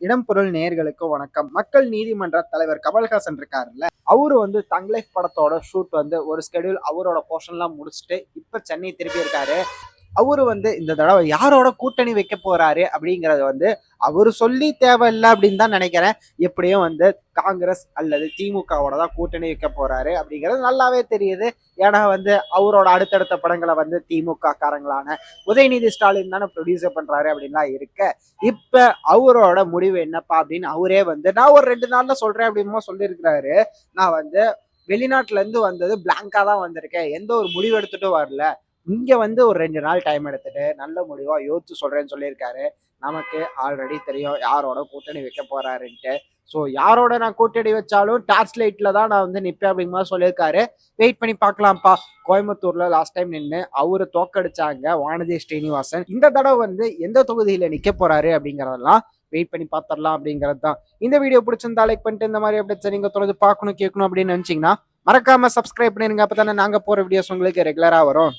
இடம்பொருள் நேர்களுக்கு வணக்கம். மக்கள் நீதிமன்ற தலைவர் கமல்ஹாசன் இருக்காருல்ல அவரு வந்து தங் லைஃப் படத்தோட ஷூட் வந்து ஒரு ஸ்கெடியூல் அவரோட போர்ஷன்லாம் முடிச்சுட்டு இப்போ சென்னை திருப்பி இருக்காரு. அவரு வந்து இந்த தடவை யாரோட கூட்டணி வைக்க போறாரு அப்படிங்கறது வந்து அவர் சொல்லி தேவையில்லை அப்படின்னு தான் நினைக்கிறேன். எப்படியும் வந்து காங்கிரஸ் அல்லது திமுகவோட தான் கூட்டணி வைக்க போறாரு அப்படிங்கிறது நல்லாவே தெரியுது. ஏன்னா வந்து அவரோட அடுத்தடுத்த படங்களை வந்து திமுக காரங்களான உதயநிதி ஸ்டாலின் தானே ப்ரொடியூசர் பண்றாரு அப்படின்லாம் இருக்க. இப்ப அவரோட முடிவு என்னப்பா அப்படின்னு அவரே வந்து நான் ஒரு ரெண்டு நாள்ல சொல்றேன் அப்படின்னு சொல்லியிருக்கிறாரு. நான் வந்து வெளிநாட்டுல இருந்து வந்தது பிளாங்கா தான் வந்திருக்கேன். எந்த ஒரு முடிவு எடுத்துட்டும் வரல. இங்க வந்து ஒரு ரெண்டு நாள் டைம் எடுத்துட்டு நல்ல முடிவா யோசிச்சு சொல்றேன்னு சொல்லியிருக்காரு. நமக்கு ஆல்ரெடி தெரியும் யாரோட கூட்டணி வைக்க போறாருன்ட்டு. ஸோ யாரோட நான் கூட்டணி வச்சாலும் டார்ச் லைட்ல தான் நான் வந்து நிற்பேன் அப்படிங்கிற மாதிரி சொல்லியிருக்காரு. வெயிட் பண்ணி பார்க்கலாம்ப்பா. கோயம்புத்தூர்ல லாஸ்ட் டைம் நின்று அவரு தோக்கடிச்சாங்க வானதி ஸ்ரீனிவாசன். இந்த தடவை வந்து எந்த தொகுதியில நிக்க போறாரு அப்படிங்கறதெல்லாம் வெயிட் பண்ணி பார்த்துடலாம் அப்படிங்கிறது தான். இந்த வீடியோ பிடிச்சிருந்தா லைக் பண்ணிட்டு இந்த மாதிரி அப்டேட்ஸ் நீங்க தொடர்ந்து பார்க்கணும் கேட்கணும் அப்படின்னு நினைச்சீங்கன்னா மறக்காம சப்ஸ்கிரைப் பண்ணிருங்க. அப்பதானே நாங்க போற வீடியோஸ் உங்களுக்கு ரெகுலரா வரும்.